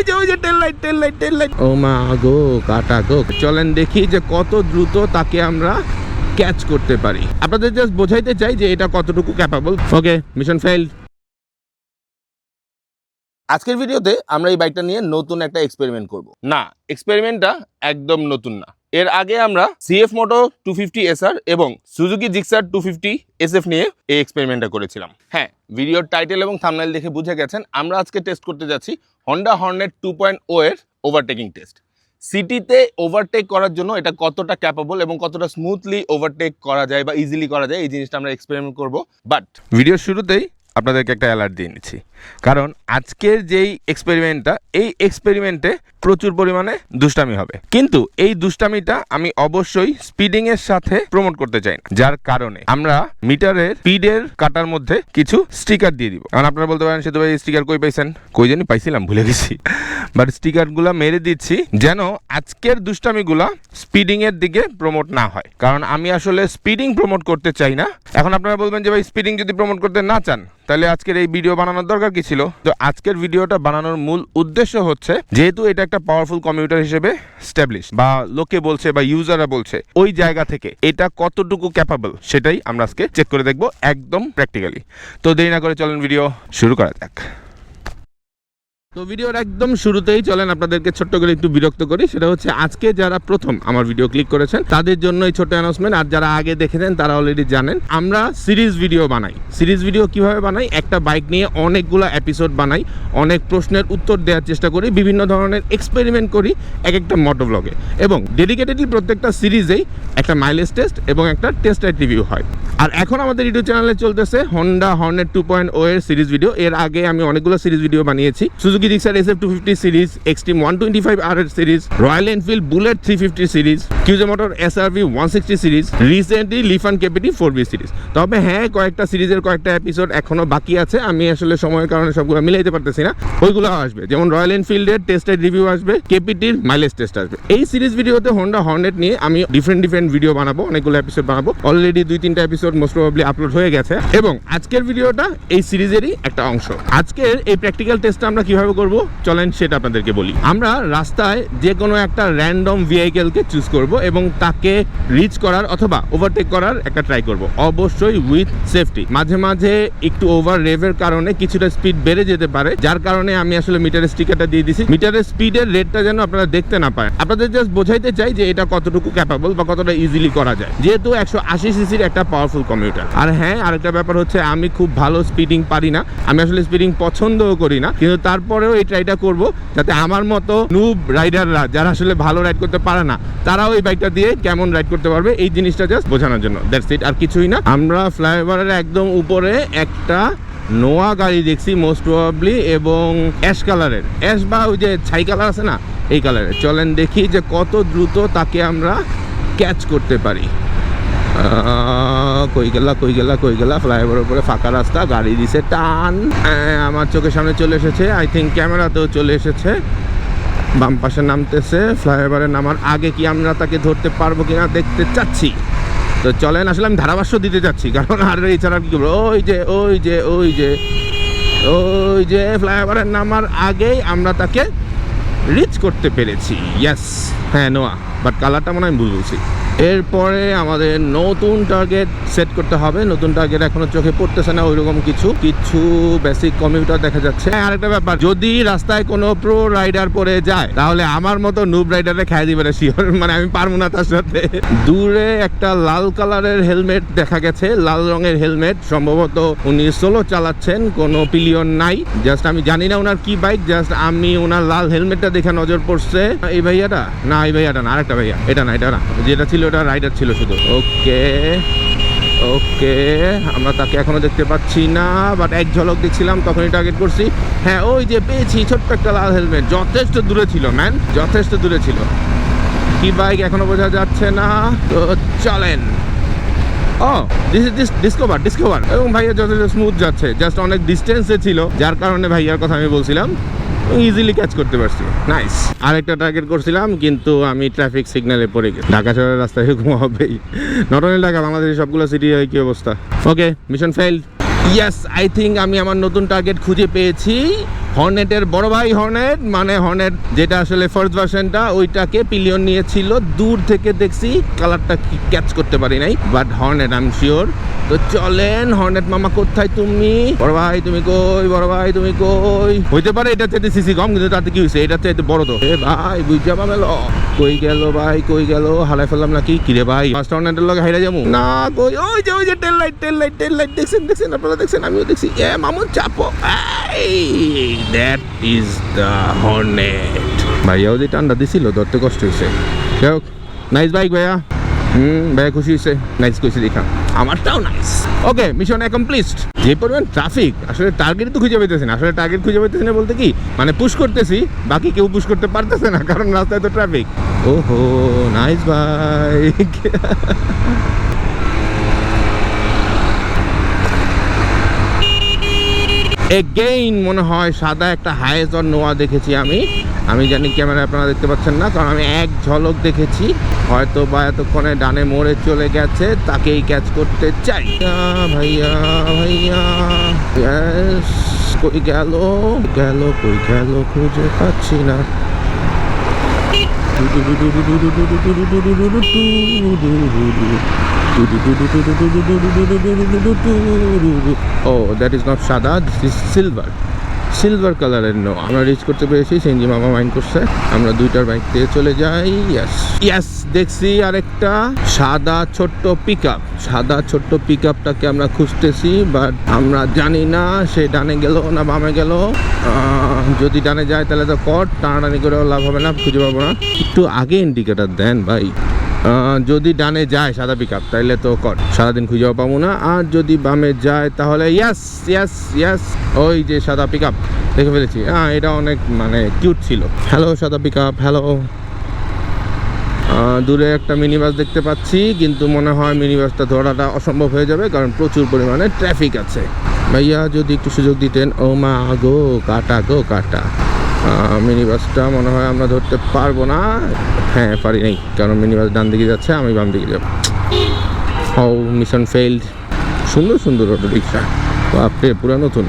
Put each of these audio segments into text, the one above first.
ওই যে ওই যে tail light tail light tail light ও মা গো কাটা গো। চলেন দেখি যে কত দ্রুত তাকে আমরা ক্যাচ করতে পারি। আপনাদের জাস্ট বোঝাইতে চাই যে এটা কতটুকু ক্যাপাবল ওকে মিশন ফেইল আজকের ভিডিওতে আমরা এই বাইকটা নিয়ে নতুন একটা এক্সপেরিমেন্ট করব। না এক্সপেরিমেন্টটা একদম নতুন না। এর আগে আমরা CF Moto two fifty SR এবং Suzuki Gixxer two fifty SF নিয়ে এই এক্সপেরিমেন্টটা করেছিলাম। হ্যাঁ ভিডিওর টাইটেল এবং থামনাইল দেখে বুঝে গেছেন, আমরা আজকে টেস্ট করতে যাচ্ছি Honda Hornet two point O এর ওভারটেকিং টেস্ট সিটিতে ওভারটেক করার জন্য এটা কতটা ক্যাপাবল এবং কতটা স্মুথলি ওভারটেক করা যায় বা ইজিলি করা যায়, এই জিনিসটা আমরা এক্সপেরিমেন্ট করব। বাট ভিডিওর শুরুতেই আপনাদেরকে একটা অ্যালার্ট দিয়ে নিচ্ছি। কারণ আজকের যেই এক্সপেরিমেন্টটা এই এক্সপেরিমেন্টে প্রচুর পরিমাণে দুষ্টামি হবে। কিন্তু এই দুষ্টামিটা আমি অবশ্যই স্পিডিং এর সাথে প্রমোট করতে চাই না। যার কারণে আমরা মিটারের স্পিডের কাটার মধ্যে কিছু স্টিকার দিয়ে দিব। কারণ আপনারা বলতে পারেন, সেতু ভাই স্টিকার কই পাইছেন? কই জানি পাইছিলাম, ভুলে গেছি। বাট স্টিকারগুলো মেরে দিচ্ছি যেন আজকের দুষ্টামিগুলা স্পিডিং এর দিকে প্রমোট না হয়। কারণ আমি আসলে স্পিডিং প্রমোট করতে চাই না। এখন আপনারা বলবেন যে, ভাই স্পিডিং যদি প্রমোট করতে না চান তাহলে আজকের এই ভিডিও বানানোর দরকার কি ছিল? তো আজকের ভিডিওটা বানানোর মূল উদ্দেশ্য হচ্ছে, যেহেতু এটা একটা পাওয়ারফুল কম্পিউটার হিসেবে স্ট্যাবলিশ বা লোকে বলছে বা ইউজাররা বলছে, ওই জায়গা থেকে এটা কতটুকু ক্যাপাবল সেটাই আমরা আজকে চেক করে দেখব একদম প্র্যাকটিক্যালি তো দেরি না করে চলেন ভিডিও শুরু করা যাক। তো ভিডিওর একদম শুরুতেই চলেন আপনাদেরকে ছোট্ট করে একটু বিরক্ত করি। সেটা হচ্ছে আজকে যারা প্রথম আমার ভিডিও ক্লিক করেছেন, তাদের জন্য এই ছোট্ট অ্যানাউন্সমেন্ট আর যারা আগে দেখেছেন তারা অলরেডি জানেন, আমরা সিরিজ ভিডিও বানাই। সিরিজ ভিডিও কীভাবে বানাই? একটা বাইক নিয়ে অনেকগুলো এপিসোড বানাই, অনেক প্রশ্নের উত্তর দেওয়ার চেষ্টা করি, বিভিন্ন ধরনের এক্সপেরিমেন্ট করি এক একটা মোটো ব্লগে এবং ডেডিকেটেডলি প্রত্যেকটা সিরিজেই একটা মাইলেজ টেস্ট এবং একটা টেস্ট রিভিউ হয়। আর এখন আমাদের ইউটিউব চ্যানেলে চলতেছে Honda Hornet two point O এর সিরিজ ভিডিও এর আগে আমি অনেকগুলো সিরিজ ভিডিও বানিয়েছি। Suzuki Gixxer S F two fifty series Xtreme one twenty five R series Royal Enfield Bullet three fifty series QJ Motor S R V one sixty series recently Lifan KPT four B series তবে হ্যাঁ কয়েকটা সিরিজের কয়েকটা episode এখনও বাকি আছে। আমি আসলে সময়ের কারণে সবগুলো মিলাইতে পারতেছি না। ওইগুলো আসবে। যেমন রয়্যাল এনফিল্ডের টেস্টের রিভিউ আসবে কেপিটির মাইলেজ টেস্ট আসবে। এই সিরিজ ভিডিওতে হোন্ডা হর্নেট নিয়ে আমি ডিফারেন্ট ডিফারেন্ট ভিডিও বানাবো, অনেকগুলো এপিসোড বানাবো। অলরেডি দুই, তিনটা এপিসোড মোস্ট প্রবাবলি আপলোড হয়ে গেছে। এবং আজকের ভিডিওটা এই সিরিজেরই একটা অংশ। আজকের এই প্র্যাকটিক্যাল টেস্টটা আমরা কীভাবে করব চলেন সেটা আপনাদেরকে বলি। আমরা রাস্তায় যে কোনো একটা র্যান্ডম ভেহিকেলকে চুজ করব এবং তাকে রিচ করার অথবা ওভারটেক করার একটা ট্রাই করব। অবশ্যই উইথ সেফটি মাঝে মাঝে একটু ওভার রেভের কারণে কিছুটা স্পিড বেড়ে যেতে পারে, যার কারণে আমি আসলে মিটারের স্টিকারটা দিয়ে দিছি। মিটারের স্পিডের রেটটা যেন আপনারা দেখতে না পায় আপনাদের জাস্ট বোঝাইতে চাই যে এটা কতটুকু ক্যাপাবল বা কতটা ইজিলি করা যায়। যেহেতু একশো আশি সিসির একটা পাওয়ারফুল কম্পিউটার আর হ্যাঁ আরেকটা ব্যাপার হচ্ছে আমি খুব ভালো স্পিডিং পারি না। আমি আসলে স্পিডিং পছন্দও করি না। কিন্তু তারপরেও এই ট্রাইটা করব, যাতে আমার মতো নুব রাইডাররা যারা আসলে ভালো রাইড করতে পারে না, তারাও এই বাইকটা দিয়ে কেমন রাইড করতে পারবে, এই জিনিসটা জাস্ট বোঝানোর জন্য। দ্যাটস ইট আর কিছুই না। আমরা ফ্লাইওভারের একদম উপরে একটা নোয়া গাড়ি দেখছি মোস্ট প্রবাবলি এবং অ্যাশ কালারের অ্যাশ বা ওই যে ছাই কালার আছে না, এই কালারের চলেন দেখি যে কত দ্রুত তাকে আমরা ক্যাচ করতে পারি। কই গেলা কই গেলা কই গেলা? ফ্লাইওভারের উপরে ফাঁকা রাস্তা, গাড়ি দিছে টান। আমার চোখের সামনে চলে এসেছে আই থিঙ্ক ক্যামেরাতেও চলে এসেছে। বাম পাশে নামতেছে, ফ্লাইওভারে নামার আগে কি আমরা তাকে ধরতে পারব কিনা দেখতে চাচ্ছি। তো চলেন, আসলে আমি ধারাভাষ্য দিতে যাচ্ছি কারণ আর এছাড়া কি করব? ওই যে ওই যে ওই যে ওই যে ফ্লাইওভারের নামার আগেই আমরা তাকে রিচ করতে পেরেছি। ইয়েস হ্যাঁ নোয়া বাট কালারটা মনে হয় আমি ভুল বলছি। এরপরে আমাদের নতুন টার্গেট সেট করতে হবে। নতুন টার্গেট এখনও চোখে পড়তেছে না ওইরকম কিছু। কিছু বেসিক কম্পিউটার দেখা যাচ্ছে। হ্যাঁ, আরেকটা ব্যাপার যদি রাস্তায় কোনো প্রো রাইডার পরে যায় তাহলে আমার মতো নুব রাইডারে খাই দিবে না শিওর মানে আমি পারব না তার সাথে। দূরে একটা লাল কালারের হেলমেট দেখা গেছে লাল রঙের হেলমেট সম্ভবত উনি সোলো চালাচ্ছেন কোনো পিলিয়ন নাই। জাস্ট আমি জানি না ওনার কি বাইক জাস্ট আমি ওনার লাল হেলমেটটা দেখে নজর পড়ছে। এই ভাইয়াটা? না এই ভাইয়াটা না আরেকটা ভাইয়া। এটা না এটা না। যেটা ছিল ওটা রাইডার ছিল শুধু। ওকে ওকে, আমরা তাকে এখনও দেখতে পাচ্ছি না বাট এক ঝলক দেখছিলাম, তখনই টার্গেট করছি। হ্যাঁ ওই যে পেয়েছি ছোট্ট একটা লাল হেলমেট যথেষ্ট দূরে ছিল ম্যান যথেষ্ট দূরে ছিল। কি বাইক এখনও বোঝা যাচ্ছে না, তো চলেন। ও this is this Discover Discover এবং ভাইয়া যথেষ্ট স্মুথ যাচ্ছে জাস্ট অনেক ডিস্টেন্সে ছিল, যার কারণে ভাইয়ার কথা আমি বলছিলাম। ইজিলি ক্যাচ করতে পারছি। নাইস আরেকটা টার্গেট করছিলাম কিন্তু আমি ট্রাফিক সিগন্যালে পড়ে গেছি। ঢাকা শহরের রাস্তায় এরকম হবেই। নট অনলি ঢাকা বাংলাদেশের সবগুলো সিটি হয় কি অবস্থা? Okay mission fail yes I think আমি আমার নতুন টার্গেট খুঁজে পেয়েছি। হর্নেটের বড় ভাই হর্নেট মানে হর্নেট যেটা আসলে ফার্স্ট ভার্সনটা ওইটাকে পিলিয়ন নিয়েছিল। দূর থেকে দেখছি কালারটা ক্যাচ করতে পারি নাই but Hornet I am sure তো চলেন, হর্নেট মামা, কোথায় তুমি? বড় ভাই, তুমি কই? বড় ভাই, তুমি কই? হইতে পারে এটা চাইতে সিসি কম, কিন্তু তাতে কি হয়েছে এটা চাইতে বড় তো। এ ভাই, বুঝা পাবেল কই গেল ভাই, কই গেল? হালাই ফেললাম নাকি? কিরে ভাই? ফার্স্ট হর্নেটের লগে হাইরা যাব? না কই, ওই যে ওই যে tail light tail light tail light দেখছেন দেখছেন? আপনারা দেখছেন? আমিও দেখছি। এ মামুন, চাপো। দ্যাট ইজ দ্য হর্নেট ভাইয়াও যে টান্ডা দিছিল ধরতে কষ্ট হয়েছে যাই হোক নাইস বাইক ভাইয়া। হুম ভাইয়া খুশি হয়েছে নাইস কইছে দেখা। আমারটাও নাইস ওকে মিশন অ্যাকমপ্লিশড যে পরিমাণ ট্রাফিক আসলে টার্গেট তো খুঁজে পাইতেছি না। আসলে টার্গেট খুঁজে পাইতেছি না বলতে কি মানে পুশ করতেছি বাকি কেউ পুশ করতে পারতেছে না কারণ রাস্তায় তো ট্রাফিক ওহো নাইস বাইক এগেইন মনে হয় সাদা একটা হায়েজর নোয়া দেখেছি আমি। আমি জানি ক্যামেরা আপনারা দেখতে পাচ্ছেন না, কারণ আমি এক ঝলক দেখেছি। হয়তো বা এতক্ষণে ডানে মোড়ে চলে গেছে, তাকেই ক্যাচ করতে চাই। ভাইয়া ভাইয়া কই গেল? গেল, কই গেল? খুঁজে পাচ্ছি না। Oh, that is not Shada, this is silver silver কালারের নো আমরা রিচ করতে পেরেছি সেনজি মামা মাইন্ড করছে। আমরা দুইটার বাইক দিয়ে চলে যাই ইয়াস ইয়াস দেখছি আরেকটা সাদা ছোট্ট পিক সাদা ছোট্ট পিক আপটাকে আমরা খুঁজতেছি বাট আমরা জানি না সে ডানে গেল না বামে গেল। যদি ডানে যায় তাহলে তো কট টানাটানি করেও লাভ হবে না, খুঁজে পাবো না। একটু আগে ইন্ডিকেটার দেন ভাই। যদি ডানে যায় সাদা পিক আপ তাইলে তো কট সারাদিন খুঁজেও পাবো না। আর যদি বামে যায়, তাহলে ইয়াস ইয়াস ইয়াস ওই যে সাদা পিক আপ দেখে ফেলেছি। হ্যাঁ এটা অনেক মানে কিউট ছিল। হ্যালো সাদা পিক আপ হ্যালো দূরে একটা মিনি বাস দেখতে পাচ্ছি, কিন্তু মনে হয় মিনি বাসটা ধরাটা অসম্ভব হয়ে যাবে, কারণ প্রচুর পরিমাণে ট্রাফিক আছে। ভাইয়া, যদি একটু সুযোগ দিতেন ও মা গো, কাটা গো, কাটা। মিনি বাসটা মনে হয় আমরা ধরতে পারব না। হ্যাঁ পারি নাই, কারণ মিনি বাস ডান দিকে যাচ্ছে, আমি বাম দিকে যাব। ও মিশন ফেইল্ড সুন্দর সুন্দর অটো রিক্সা। বাপরে, পুরো নতুন।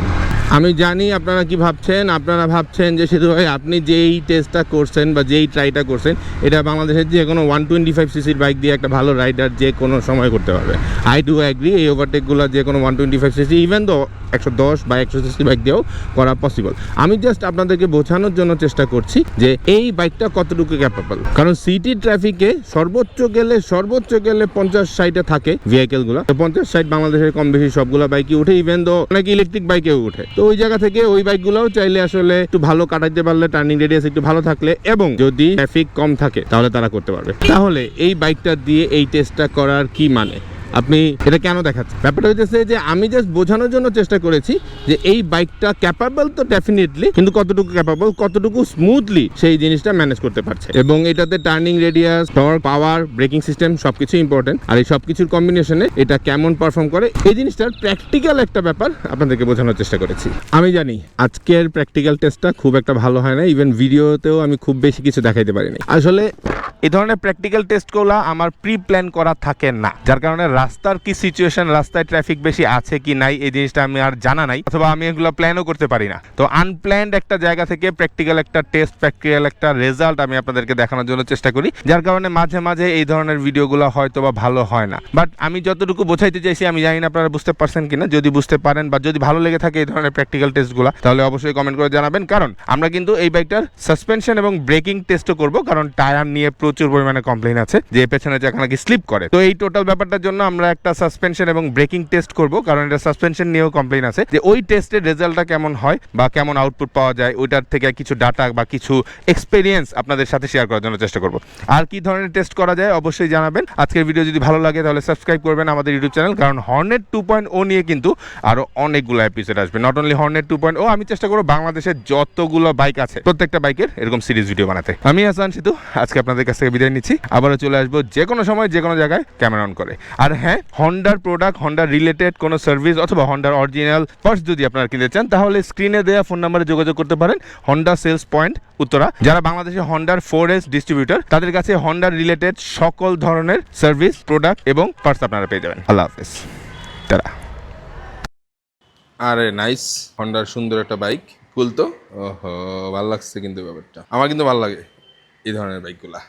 আমি জানি আপনারা কি ভাবছেন, আপনারা ভাবছেন যে শুধু ভাই আপনি যেই টেস্টটা করছেন বা যেই ট্রাইটা করছেন, এটা বাংলাদেশের যে কোনো ওয়ান টোয়েন্টি ফাইভ সিসির বাইক দিয়ে একটা ভালো রাইডার যে কোনো সময় করতে পারবে। আই ডু অ্যাগ্রি এই ওভারটেকগুলো যে কোনো one twenty five CC even তো একশো দশ বা একশো সিসি বাইক দিয়েও করা পসিবল আমি জাস্ট আপনাদেরকে বোঝানোর জন্য চেষ্টা করছি যে এই বাইকটা কতটুকু ক্যাপাবল কারণ সিটি ট্রাফিকে সর্বোচ্চ গেলে সর্বোচ্চ গেলে পঞ্চাশ সাইডে থাকে ভেহিকেলগুলো তো পঞ্চাশ সাইড বাংলাদেশের কম বেশি সবগুলো বাইকই উঠে ইভেন তো অনেক ইলেকট্রিক বাইকেও উঠে। তো ওই জায়গা থেকে ওই বাইক গুলাও চাইলে আসলে একটু ভালো কাটাইতে পারলে টার্নিং রেডিয়াস একটু ভালো থাকলে এবং যদি ট্রাফিক কম থাকে, তাহলে তারা করতে পারবে। তাহলে এই বাইকটা দিয়ে এই টেস্টটা করার কি মানে? আপনি এটা কেন দেখাচ্ছেন? ব্যাপারটা হইতেছে যে আমি জাস্ট বোঝানোর জন্য চেষ্টা করেছি যে এই বাইকটা ক্যাপাবল তো ডেফিনেটলি কিন্তু কতটুকু ক্যাপাবল কতটুকু স্মুথলি সেই জিনিসটা ম্যানেজ করতে পারছে। এবং এটাতে turning radius torque power braking system সবকিছু ইম্পর্টেন্ট আর এই সবকিছুর কম্বিনেশনে এটা কেমন পারফর্ম করে, এই জিনিসটার প্র্যাকটিক্যাল একটা ব্যাপার আপনাদেরকে বোঝানোর চেষ্টা করেছি। আমি জানি আজকের প্র্যাকটিক্যাল টেস্টটা খুব একটা ভালো হয় না ইভেন ভিডিওতেও আমি খুব বেশি কিছু দেখাইতে পারিনি আসলে এই ধরনের প্র্যাকটিক্যাল টেস্টগুলো আমার প্রি প্ল্যান করা থাকে না। যার কারণে রাস্তার কি সিচুয়েশন রাস্তায় ট্রাফিক বেশি আছে কি নাই, এই জিনিসটা আমি আর জানা নাই, অথবা আমি এগুলো প্ল্যানও করতে পারি না। তো আনপ্ল্যান্ড একটা জায়গা থেকে প্র্যাকটিক্যাল একটা টেস্ট প্র্যাকটিক্যাল একটা রেজাল্ট আমি আপনাদেরকে দেখানোর জন্য চেষ্টা করি, যার কারণে মাঝে মাঝে এই ধরনের ভিডিওগুলো হয়তো বা ভালো হয় না। বাট আমি যতটুকু বোঝাইতে চাইছি, আমি জানি না আপনারা বুঝতে পারছেন কিনা, যদি বুঝতে পারেন বা যদি ভালো লেগে থাকে এই ধরনের প্র্যাকটিক্যাল টেস্টগুলো তাহলে অবশ্যই কমেন্ট করে জানাবেন। কারণ আমরা কিন্তু এই বাইকটার সাসপেনশন এবং ব্রেকিং টেস্টও করব, কারণ টায়ার নিয়ে প্রচুর পরিমাণে কমপ্লেন আছে, যে পেছনে চাকা নাকি স্লিপ করে। তো এই টোটাল ব্যাপারটার জন্য আমরা একটা সাসপেনশন এবং ব্রেকিং টেস্ট করব, কারণ এটা সাসপেনশন নিয়েও কমপ্লেন আছে, যে ওই টেস্টের রেজাল্টটা কেমন হয় বা কেমন আউটপুট পাওয়া যায়, ওইটার থেকে কিছু ডাটা বা কিছু এক্সপিরিয়েন্স আপনাদের সাথে শেয়ার করার জন্য চেষ্টা করব। আর কি ধরনের টেস্ট করা যায় অবশ্যই জানাবেন। আজকের ভিডিও যদি ভালো লাগে তাহলে সাবস্ক্রাইব করবেন আমাদের ইউটিউব চ্যানেল কারণ হর্নেট টু পয়েন্ট ও নিয়ে কিন্তু আরও অনেকগুলো এপিসোড আসবে। Not only Hornet two point O আমি চেষ্টা করব বাংলাদেশের যতগুলো বাইক আছে, প্রত্যেকটা বাইকের এরকম সিরিজ ভিডিও বানাতে। আমি হাসান সিধু আজকে আপনাদের কাছ থেকে বিদায় নিচ্ছি। আবারও চলে আসব যে কোনো সময় যে কোনো জায়গায় ক্যামেরা অন করে। আর হ্যাঁ হন্ডার প্রোডাক্ট হন্ডার রিলেটেড কোনো সার্ভিস অথবা হন্ডার অরিজিনাল পার্টস যদি আপনারা কিনতে চান, তাহলে স্ক্রিনে দেওয়া ফোন নাম্বারে যোগাযোগ করতে পারেন। Honda sales point Uttara. যারা বাংলাদেশে হন্ডার ফোর এস ডিস্ট্রিবিউটর তাদের কাছে হন্ডার রিলেটেড সকল ধরনের সার্ভিস প্রোডাক্ট এবং পার্টস আপনারা পেয়ে যাবেন। আল্লাহ হাফেজ। তারা। আরে নাইস হন্ডার সুন্দর একটা বাইক কুল তো? ওহো, ভালো লাগছে কিন্তু ব্যাপারটা। আমার কিন্তু ভালো লাগে এই ধরনের বাইকগুলা